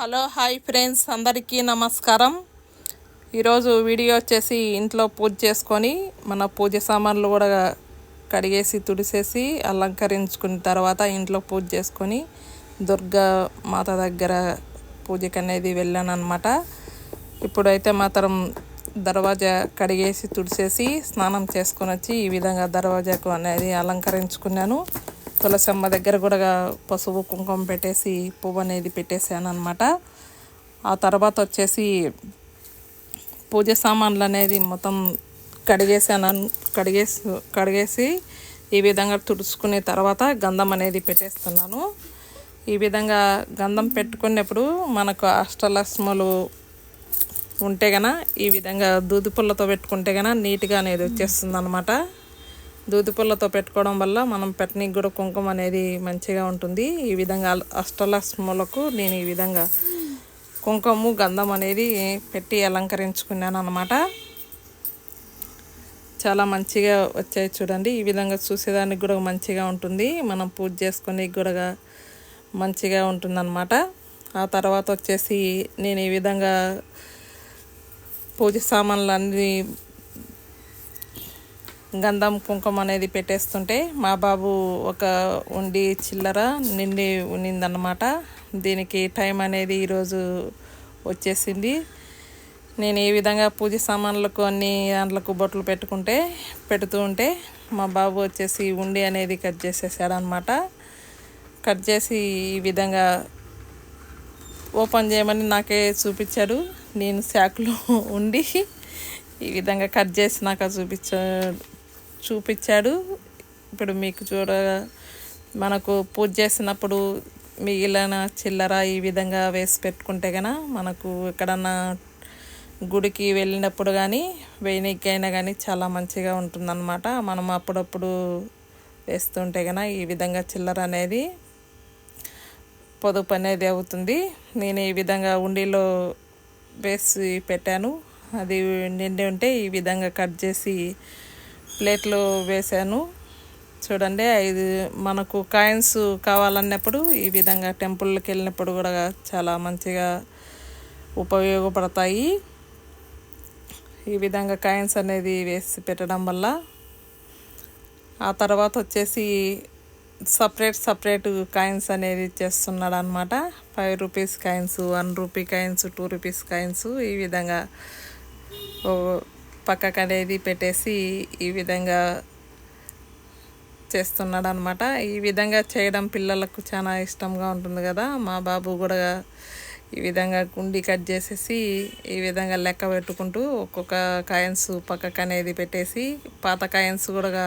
Hello hi friends అందరికీ నమస్కారం. ఈరోజు వీడియో వచ్చేసి ఇంట్లో పూజ చేసుకొని మన పూజ సామాన్లు కూడా కడిగేసి తుడిసేసి అలంకరించుకున్న తర్వాత ఇంట్లో పూజ చేసుకొని దుర్గా మాత దగ్గర పూజకి అనేది వెళ్ళాను అనమాట ఇప్పుడైతే మాత్రం దర్వాజా కడిగేసి తుడిసేసి స్నానం చేసుకొని వచ్చి ఈ విధంగా దర్వాజాకు అనేది అలంకరించుకున్నాను. తులసమ్మ దగ్గర కూడా పసుపు కుంకుమ పెట్టేసి పువ్వు అనేది పెట్టేసాను అనమాట ఆ తర్వాత వచ్చేసి పూజ సామాన్లు అనేది మొత్తం కడిగేసాను కడిగేసి కడిగేసి ఈ విధంగా తుడుచుకునే తర్వాత గంధం అనేది పెట్టేస్తున్నాను. ఈ విధంగా గంధం పెట్టుకున్నప్పుడు మనకు అష్టలక్ష్ములు ఉంటే గన ఈ విధంగా దూది పుల్లతో పెట్టుకుంటే గన నీట్గా అనేది వచ్చేస్తుంది అనమాట దూదిపుల్లతో పెట్టుకోవడం వల్ల మనం పెట్టనీకి కూడా కుంకుమ అనేది మంచిగా ఉంటుంది. ఈ విధంగా అష్టలక్ష్ములకు నేను ఈ విధంగా కుంకుమ గంధం అనేది పెట్టి అలంకరించుకున్నాను అనమాట చాలా మంచిగా వచ్చాయి చూడండి. ఈ విధంగా చూసేదానికి కూడా మంచిగా ఉంటుంది. మనం పూజ చేసుకునే కూడా మంచిగా ఉంటుందన్నమాట. ఆ తర్వాత వచ్చేసి నేను ఈ విధంగా పూజ సామాన్లు అన్నీ గంధం కుంకుమ అనేది పెట్టేస్తుంటే మా బాబు ఒక ఉండి చిల్లర నిండి ఉన్నిందనమాట దీనికి టైం అనేది ఈరోజు వచ్చేసింది. నేను ఈ విధంగా పూజ సామాన్లకు అన్ని దాంట్లకు బొట్లు పెట్టుకుంటే పెడుతూ ఉంటే మా బాబు వచ్చేసి ఉండి అనేది కట్ చేసేసాడనమాట కట్ చేసి ఈ విధంగా ఓపెన్ చేయమని నాకే చూపించాడు. నేను శాఖలో ఉండి ఈ విధంగా కట్ చేసి నాకు చూపించ చూపించాడు. ఇప్పుడు మీకు చూడ మనకు పూజ చేసినప్పుడు మిగిలిన చిల్లర ఈ విధంగా వేసి పెట్టుకుంటే కనుక మనకు ఎక్కడన్నా గుడికి వెళ్ళినప్పుడు కానీ వేయనికైనా కానీ చాలా మంచిగా ఉంటుందన్నమాట. మనం అప్పుడప్పుడు వేస్తుంటే కనుక ఈ విధంగా చిల్లర అనేది పొదుపు అనేది అవుతుంది. నేను ఈ విధంగా ఉండిలో వేసి పెట్టాను. అది నిండి ఉంటే ఈ విధంగా కట్ చేసి ప్లేట్లు వేశాను. చూడండి ఐదు మనకు కాయిన్స్ కావాలన్నప్పుడు ఈ విధంగా టెంపుల్కి వెళ్ళినప్పుడు కూడా చాలా మంచిగా ఉపయోగపడతాయి. ఈ విధంగా కాయిన్స్ అనేది వేసి పెట్టడం వల్ల ఆ తర్వాత వచ్చేసి సపరేట్ సపరేట్ కాయిన్స్ అనేది చేస్తున్నాడు అనమాట five rupees coins one rupee coins two rupees coins ఈ విధంగా పక్కకు అనేది పెట్టేసి ఈ విధంగా చేస్తున్నాడు అనమాట ఈ విధంగా చేయడం పిల్లలకు చాలా ఇష్టంగా ఉంటుంది కదా. మా బాబు కూడా ఈ విధంగా గుండి కట్ చేసేసి ఈ విధంగా లెక్క పెట్టుకుంటూ ఒక్కొక్క కాయిన్స్ పక్కకు అనేది పెట్టేసి పాత కాయిన్స్ కూడా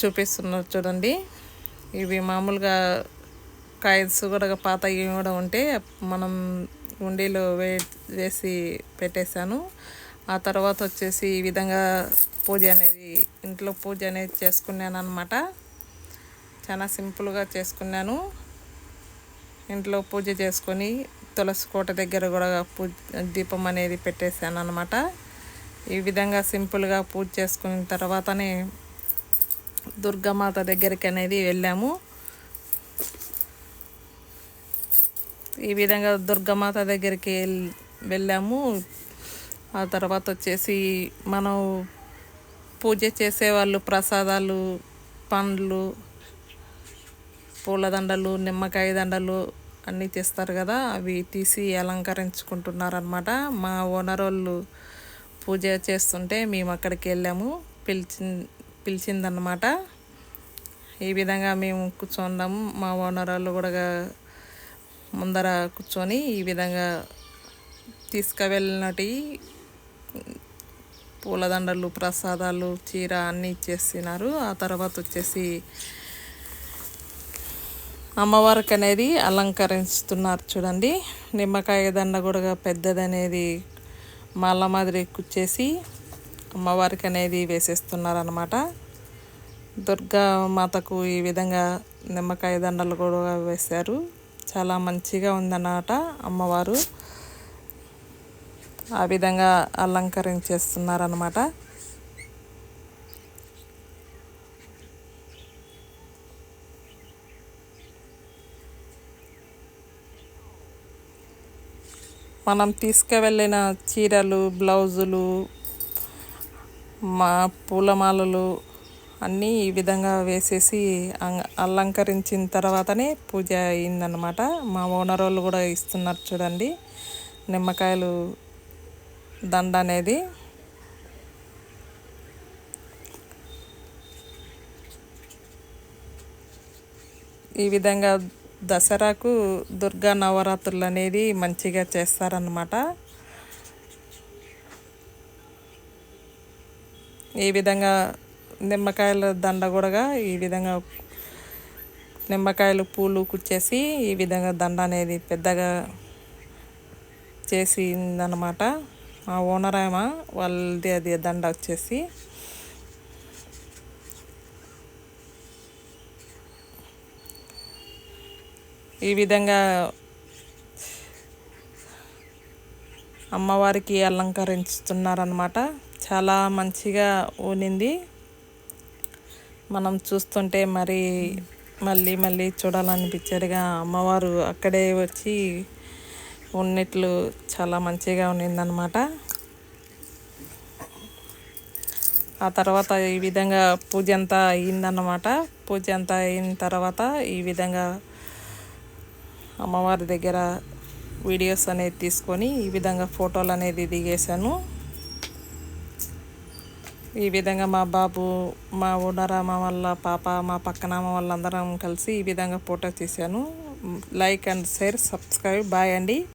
చూపిస్తున్నారు చూడండి. ఇవి మామూలుగా కాయిన్స్ కూడా పాత కూడా ఉంటే మనం గుండీలో వే వేసి పెట్టేశాను. ఆ తర్వాత వచ్చేసి ఈ విధంగా పూజ అనేది ఇంట్లో పూజ అనేది చేసుకున్నాను అనమాట చాలా సింపుల్గా చేసుకున్నాను. ఇంట్లో పూజ చేసుకొని తులసి కోట దగ్గర కూడా పూజ దీపం అనేది పెట్టేశాను అనమాట ఈ విధంగా సింపుల్గా పూజ చేసుకున్న తర్వాతనే దుర్గామాత దగ్గరికి అనేది వెళ్ళాము. ఈ విధంగా దుర్గామాత దగ్గరికి వెళ్ళాము. ఆ తర్వాత వచ్చేసి మనం పూజ చేసేవాళ్ళు ప్రసాదాలు పండ్లు పూలదండలు నిమ్మకాయ దండలు అన్నీ తెస్తారు కదా అవి తీసి అలంకరించుకుంటున్నారనమాట మా ఓనర్ వాళ్ళు పూజ చేస్తుంటే మేము అక్కడికి వెళ్ళాము. పిలిచి పిలిచిందన్నమాట. ఈ విధంగా మేము కూర్చున్నాము మా ఓనర్ వాళ్ళు కూడా ముందర కూర్చొని ఈ విధంగా తీసుకువెళ్ళినటి పూలదండలు ప్రసాదాలు చీర అన్నీ ఇచ్చేస్తున్నారు ఆ తర్వాత వచ్చేసి అమ్మవారికి అనేది అలంకరిస్తున్నారు చూడండి. నిమ్మకాయ దండ కూడా పెద్దది అనేది మాల మాదిరి కుచ్చేసి అమ్మవారికి అనేది వేసేస్తున్నారు అనమాట దుర్గా మాతకు ఈ విధంగా నిమ్మకాయ దండలు కూడా వేశారు. చాలా మంచిగా ఉందన్నమాట అమ్మవారు. ఆ విధంగా అలంకరించేస్తున్నారనమాట మనం తీసుకువెళ్ళిన చీరలు బ్లౌజులు మా పూలమాలలు అన్నీ ఈ విధంగా వేసేసి అంగ- అలంకరించిన తర్వాతనే పూజ అయిందనమాట మా ఓనర్ వాళ్ళు కూడా ఇస్తున్నారు చూడండి. నిమ్మకాయలు దండ అనేది ఈ విధంగా దసరాకు దుర్గా నవరాత్రులు అనేది మంచిగా చేస్తారనమాట ఈ విధంగా నిమ్మకాయల దండ కూడా ఈ విధంగా నిమ్మకాయలు పూలు కుచ్చేసి ఈ విధంగా దండ అనేది పెద్దగా చేసిందనమాట ఓనర్ ఏమో వాళ్ళది అది దండ వచ్చేసి. ఈ విధంగా అమ్మవారికి అలంకరించుతున్నారనమాట చాలా మంచిగా ఊనింది. మనం చూస్తుంటే మరి మళ్ళీ మళ్ళీ చూడాలనిపించేదిగా అమ్మవారు అక్కడే వచ్చి ఉన్నట్లు చాలా మంచిగా ఉన్నిందనమాట ఆ తర్వాత ఈ విధంగా పూజ అంతా అయిందన్నమాట పూజ అంతా అయిన తర్వాత ఈ విధంగా అమ్మవారి దగ్గర వీడియోస్ అనేది తీసుకొని ఈ విధంగా ఫోటోలు అనేది దిగేశాను. ఈ విధంగా మా బాబు మా ఓనరామ వాళ్ళ పాప మా పక్కన వాళ్ళందరం కలిసి ఈ విధంగా ఫోటో తీశాను. Like and share subscribe bye అండి.